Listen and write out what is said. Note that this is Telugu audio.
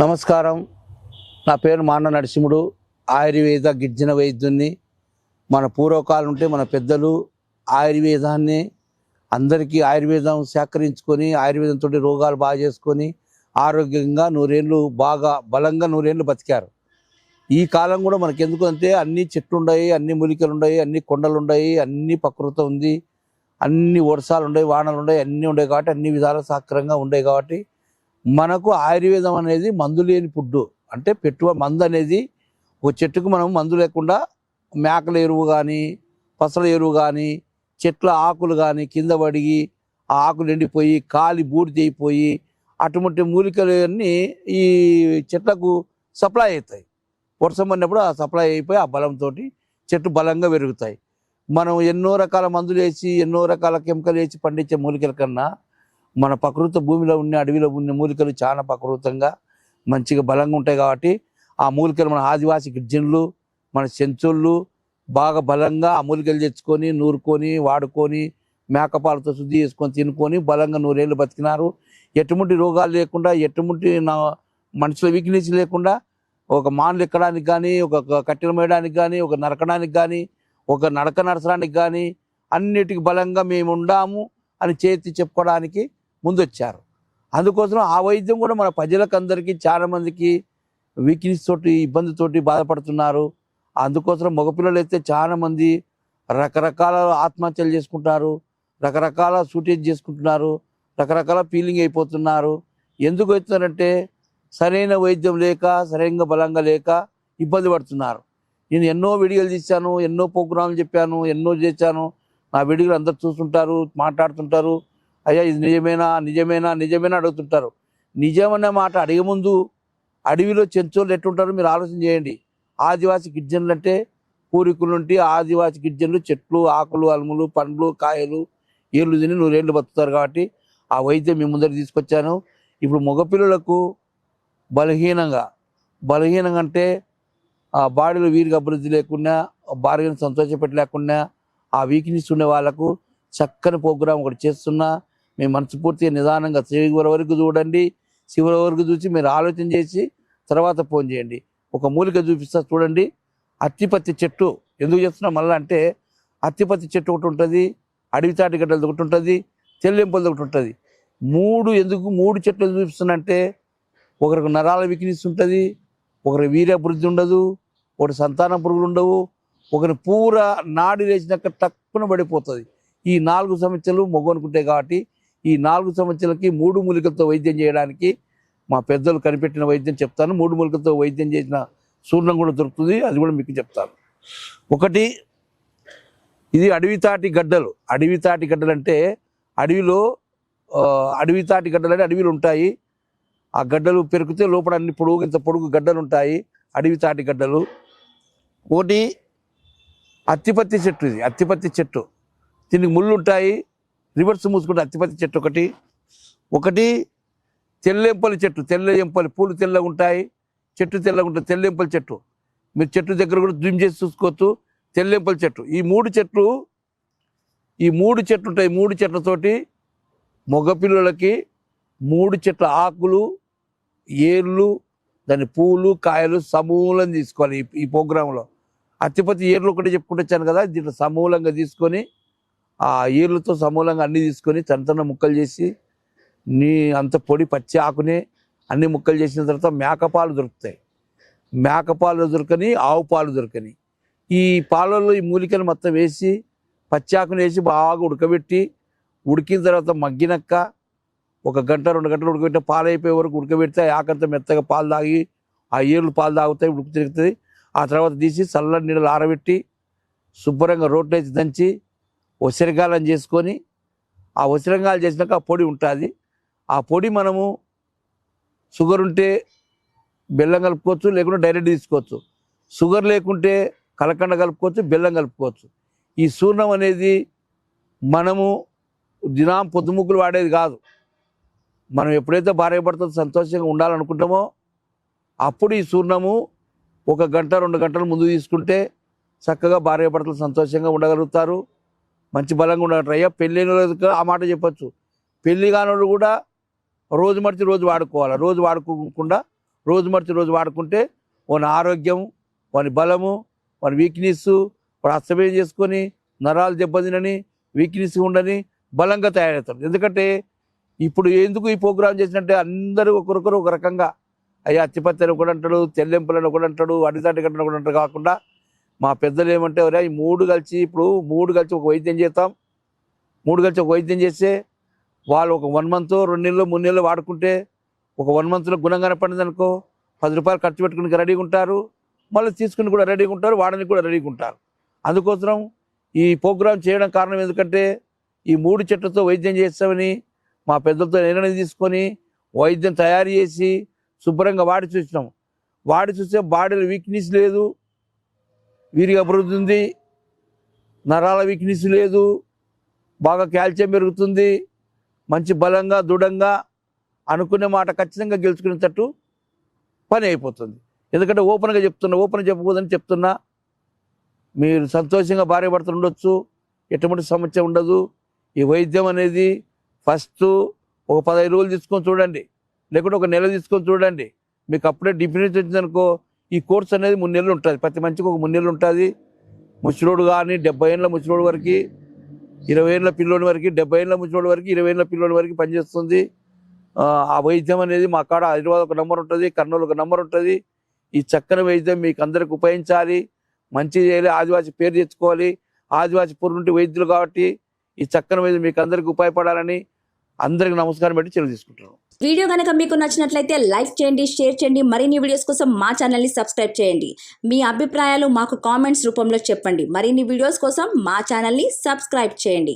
నమస్కారం. నా పేరు మాన్న నరసింహుడు. ఆయుర్వేద గిర్జన వైద్యుని మన పూర్వకాలం ఉంటే మన పెద్దలు ఆయుర్వేదాన్ని అందరికీ ఆయుర్వేదం సేకరించుకొని ఆయుర్వేదంతో రోగాలు బాగా చేసుకొని ఆరోగ్యంగా నూరేళ్ళు బాగా బలంగా నూరేళ్ళు బతికారు. ఈ కాలం కూడా మనకి ఎందుకు అంటే అన్ని చెట్లు ఉన్నాయి అన్ని మూలికలు ఉన్నాయి అన్ని కొండలు ఉన్నాయి అన్ని ప్రకృతి ఉంది. అన్ని వర్షాలు ఉన్నాయి వానలు ఉన్నాయి అన్నీ ఉన్నాయి కాబట్టి అన్ని విధాలు సక్రంగా ఉన్నాయి కాబట్టి మనకు ఆయుర్వేదం అనేది మందు లేని ఫుడ్డు. అంటే పెట్టు మందు అనేది ఒక చెట్టుకు మనం మందు లేకుండా మేకల ఎరువు కానీ పసల ఎరువు కానీ చెట్ల ఆకులు కానీ కింద పడిగి ఆ ఆకులు ఎండిపోయి కాలి బూడిద అయిపోయి అటువంటి మూలికలు అన్నీ ఈ చెట్లకు సప్లై అవుతాయి. వర్షం పడినప్పుడు ఆ సప్లై అయిపోయి ఆ బలంతో చెట్టు బలంగా పెరుగుతాయి. మనం ఎన్నో రకాల మందులు వేసి ఎన్నో రకాల కెమికల్ వేసి పండించే మూలికల కన్నా మన ప్రకృతి భూమిలో ఉన్న అడవిలో ఉన్న మూలికలు చాలా ప్రకృతంగా మంచిగా బలంగా ఉంటాయి కాబట్టి ఆ మూలికలు మన ఆదివాసి గిరిజనులు మన చెంచుళ్ళు బాగా బలంగా ఆ మూలికలు తెచ్చుకొని నూరుకొని వాడుకొని మేకపాలతో శుద్ధి చేసుకొని తినుకొని బలంగా నూరేళ్ళు బతికినారు. ఎటువంటి రోగాలు లేకుండా ఎటువంటి నా మనుషుల వీక్నెస్ లేకుండా ఒక మాన్లు ఎక్కడానికి కానీ ఒక కట్టెలు మేయడానికి కానీ ఒక నరకడానికి కానీ ఒక నడక నడచడానికి కానీ అన్నిటికీ బలంగా మేము ఉండాము అని చేతి చెప్పుకోవడానికి ముందొచ్చారు. అందుకోసం ఆ వైద్యం కూడా మన ప్రజలకు అందరికీ చాలామందికి వీక్నెస్ తోటి ఇబ్బందితోటి బాధపడుతున్నారు. అందుకోసం మగపిల్లలు అయితే చాలామంది రకరకాల ఆత్మహత్యలు చేసుకుంటారు. రకరకాల సూటేజ్ చేసుకుంటున్నారు. రకరకాల ఫీలింగ్ అయిపోతున్నారు. ఎందుకు అవుతున్నారంటే సరైన వైద్యం లేక సరైన బలంగా లేక ఇబ్బంది పడుతున్నారు. నేను ఎన్నో వీడియోలు తీశాను ఎన్నో ప్రోగ్రాంలు చెప్పాను ఎన్నో చేశాను. నా వీడియోలు అందరు చూస్తుంటారు మాట్లాడుతుంటారు. అయ్యా ఇది నిజమేనా? నిజమేనా? నిజమేనా? అడుగుతుంటారు. నిజమనే మాట అడిగే ముందు అడవిలో చెంచోళ్ళు ఎట్టుంటారో మీరు ఆలోచన చేయండి. ఆదివాసి గిరిజనులు అంటే పూరికులు నుండి ఆదివాసి గిరిజనులు చెట్లు ఆకులు అలుములు పండ్లు కాయలు ఏళ్ళు తిని నూరేళ్ళు బతుకుతారు కాబట్టి ఆ వైద్యం మీ ముందర తీసుకొచ్చాను. ఇప్పుడు మగపిల్లలకు బలహీనంగా బలహీనంగా అంటే ఆ బాడీలో వీరికి అభివృద్ధి లేకుండా భార్యను సంతోషపెట్టలేకుండా ఆ వీక్నెస్ ఉండే వాళ్ళకు చక్కని ప్రోగ్రాం ఒకటి చేస్తున్నా మీ మనస్ఫూర్తిగా నిదానంగా చివరి వరకు చూడండి. చివరి వరకు చూసి మీరు ఆలోచన చేసి తర్వాత ఫోన్ చేయండి. ఒక మూలిక చూపిస్తా చూడండి. అత్తిపత్తి చెట్టు ఎందుకు చేస్తున్నా మళ్ళీ అంటే అత్తిపత్తి చెట్టు ఒకటి ఉంటుంది అడవి తాటి గడ్డలది ఒకటి ఉంటుంది తెల్లింపులది ఒకటి ఉంటుంది. మూడు ఎందుకు మూడు చెట్లు చూపిస్తున్నంటే అంటే ఒకరికి నరాల వీక్నెస్ ఉంటుంది ఒకరి వీర్యాభివృద్ధి ఉండదు ఒకటి సంతాన పురుగులు ఉండవు ఒకరి పూర నాడి లేచినాక తక్కువ పడిపోతుంది. ఈ నాలుగు సమస్యలు మొగ్గనుకుంటాయి కాబట్టి ఈ నాలుగు సంవత్సరాలకి మూడు మూలికలతో వైద్యం చేయడానికి మా పెద్దలు కనిపెట్టిన వైద్యం చెప్తాను. మూడు మూలికలతో వైద్యం చేసిన సూర్ణం కూడా దొరుకుతుంది. అది కూడా మీకు చెప్తాను. ఒకటి ఇది అడవి తాటి గడ్డలు. అడవి తాటి గడ్డలు అంటే అడవిలో అడవి తాటి గడ్డలు అంటే అడవిలు ఉంటాయి. ఆ గడ్డలు పెరిగితే లోపల అన్ని పొడుగు ఇంత పొడుగు గడ్డలు ఉంటాయి. అడవి తాటి గడ్డలు. ఒకటి అత్తిపత్తి చెట్టు ఇది. అత్తిపత్తి చెట్టు. దీనికి ముళ్ళు ఉంటాయి. రివర్స్ మూసుకుంటే అత్తిపత్తి చెట్టు ఒకటి. ఒకటి తెల్లెంపలి చెట్టు. తెల్లెంపలి పూలు తెల్లగా ఉంటాయి. చెట్టు తెల్లగా ఉంటుంది తెల్లెంపలి చెట్టు. మీరు చెట్టు దగ్గర కూడా జూమ్ చేసి చూసుకోవచ్చు. తెల్లెంపలి చెట్టు. ఈ మూడు చెట్లు ఈ మూడు చెట్లు ఉంటాయి. మూడు చెట్లతోటి మగపిల్లలకి మూడు చెట్ల ఆకులు ఏర్లు దాని పూలు కాయలు సమూలం తీసుకోవాలి ఈ ఈ ప్రోగ్రాంలో. అత్తిపత్తి ఏర్లు ఒకటి చెప్పుకుంటూ వచ్చాను కదా దీంట్లో సమూలంగా తీసుకొని ఆ ఏర్లతో సమూలంగా అన్ని తీసుకొని చిన్న తన ముక్కలు చేసి నీ అంత పొడి పచ్చి ఆకునే అన్ని ముక్కలు చేసిన తర్వాత మేకపాలు దొరుకుతాయి. మేకపాలు దొరకని ఆవు పాలు దొరకని. ఈ పాలలో ఈ మూలికలు మొత్తం వేసి పచ్చి ఆకుని వేసి బాగా ఉడకబెట్టి ఉడికిన తర్వాత మగ్గినక్క ఒక గంట రెండు గంటలు ఉడకబెట్టి పాలు అయిపోయే వరకు ఉడకబెడితే ఆకంత మెత్తగా పాలు తాగి ఆ ఏర్లు పాలు తాగుతాయి ఉడుకు తిరుగుతుంది ఆ తర్వాత తీసి చల్లని నీళ్ళు ఆరబెట్టి శుభ్రంగా రోట్లో దంచి ఉసిరిగాలం చేసుకొని ఆ ఉసిరంగాలు చేసినాక ఆ పొడి ఉంటుంది. ఆ పొడి మనము షుగర్ ఉంటే బెల్లం కలుపుకోవచ్చు లేకుంటే డైరెక్ట్ తీసుకోవచ్చు. షుగర్ లేకుంటే కలకండ కలుపుకోవచ్చు బెల్లం కలుపుకోవచ్చు. ఈ చూర్ణం అనేది మనము దినం పొద్దుముక్కులు వాడేది కాదు. మనం ఎప్పుడైతే భార్య సంతోషంగా ఉండాలనుకుంటామో అప్పుడు ఈ చూర్ణము ఒక గంట రెండు గంటల ముందు తీసుకుంటే చక్కగా భార్య భర్తలు సంతోషంగా ఉండగలుగుతారు. మంచి బలంగా ఉండటం అయ్యా పెళ్ళైన వాళ్ళకి ఆ మాట చెప్పచ్చు. పెళ్ళి కానివాళ్ళు కూడా రోజు మడిచి రోజు వాడుకోవాలి. రోజు వాడుకోకుండా రోజు మర్చి రోజు వాడుకుంటే వాని ఆరోగ్యం వాని బలము వాని వీక్నెస్ వాడు అస్తమయం చేసుకొని నరాలు దెబ్బతినని వీక్నెస్ ఉండని బలంగా తయారవుతాడు. ఎందుకంటే ఇప్పుడు ఎందుకు ఈ ప్రోగ్రామ్ చేసినట్టే అందరూ ఒకరొకరు ఒక రకంగా అయ్యా అత్తిపత్తి అని ఒకడు అంటాడు తెల్లెంపులు అని అంటాడు అడితాటి గంటలు ఒకటి అంటాడు కాకుండా మా పెద్దలు ఏమంటే ఒరే ఈ మూడు కలిసి ఇప్పుడు మూడు కలిసి ఒక వైద్యం చేస్తాం మూడు కలిసి ఒక వైద్యం చేస్తే వాళ్ళు ఒక వన్ మంత్ రెండు నెలలు మూడు నెలలు వాడుకుంటే ఒక వన్ మంత్లో గుణం కనపడింది అనుకో పది రూపాయలు ఖర్చు పెట్టుకుని రెడీగా ఉంటారు. మళ్ళీ తీసుకుని కూడా రెడీగా ఉంటారు వాడని కూడా రెడీగా ఉంటారు. అందుకోసం ఈ ప్రోగ్రాం చేయడం కారణం ఎందుకంటే ఈ మూడు చెట్లతో వైద్యం చేస్తామని మా పెద్దలతో నిర్ణయం తీసుకొని వైద్యం తయారు చేసి శుభ్రంగా వాడి చూసినాం. వాడి చూస్తే బాడీలో వీక్నెస్ లేదు వీరికి అభివృద్ధి ఉంది. నరాల వీక్నెస్ లేదు. బాగా కాల్షియం పెరుగుతుంది. మంచి బలంగా దృఢంగా అనుకునే మాట ఖచ్చితంగా గెలుచుకునేటట్టు పని అయిపోతుంది. ఎందుకంటే ఓపెన్గా చెప్తున్నా ఓపెన్ చెప్పకూడదని చెప్తున్నా. మీరు సంతోషంగా భార్య భర్తలు ఉండొచ్చు. ఎటువంటి సమస్య ఉండదు. ఈ వైద్యం అనేది ఫస్ట్ ఒక పదహైదు రోజులు తీసుకొని చూడండి. లేకుంటే ఒక నెల తీసుకొని చూడండి. మీకు అప్పుడే డిఫినెన్స్ వచ్చిందనుకో ఈ కోర్స్ అనేది మూడు నెలలు ఉంటుంది. ప్రతి మంచికి ఒక మూడు నెలలు ఉంటుంది. ముసలోడు కానీ డెబ్బై ఏళ్ళ ముసలోడు వరకు ఇరవై ఏళ్ళ పిల్లోడి వరకు డెబ్బై ఏళ్ళ ముసలోడి వరకు ఇరవై ఏళ్ళ పిల్లోడి వరకు పనిచేస్తుంది. ఆ, వైద్యం అనేది మా కాడ హైదరాబాద్ ఒక నెంబర్ ఉంటుంది కర్నూలు ఒక నెంబర్ ఉంటుంది. ఈ చక్కని వైద్యం మీకు అందరికి ఉపయోగించాలి. మంచి చేయాలి ఆదివాసి పేరు తెచ్చుకోవాలి. ఆదివాసి పూర్వ నుండి వైద్యులు కాబట్టి ఈ చక్కని వైద్యం మీకు అందరికి ఉపయోగపడాలని అందరికి నమస్కారం పెట్టి చెరువు తీసుకుంటున్నాను వీడియో కనుక మీకు నచ్చినట్లయితే లైక్ చేయండి షేర్ చేయండి మరిన్ని వీడియోస్ కోసం మా ఛానల్ని సబ్స్క్రైబ్ చేయండి. మీ అభిప్రాయాలు మాకు కామెంట్స్ రూపంలో చెప్పండి. మరిన్ని వీడియోస్ కోసం మా ఛానల్ని సబ్స్క్రైబ్ చేయండి.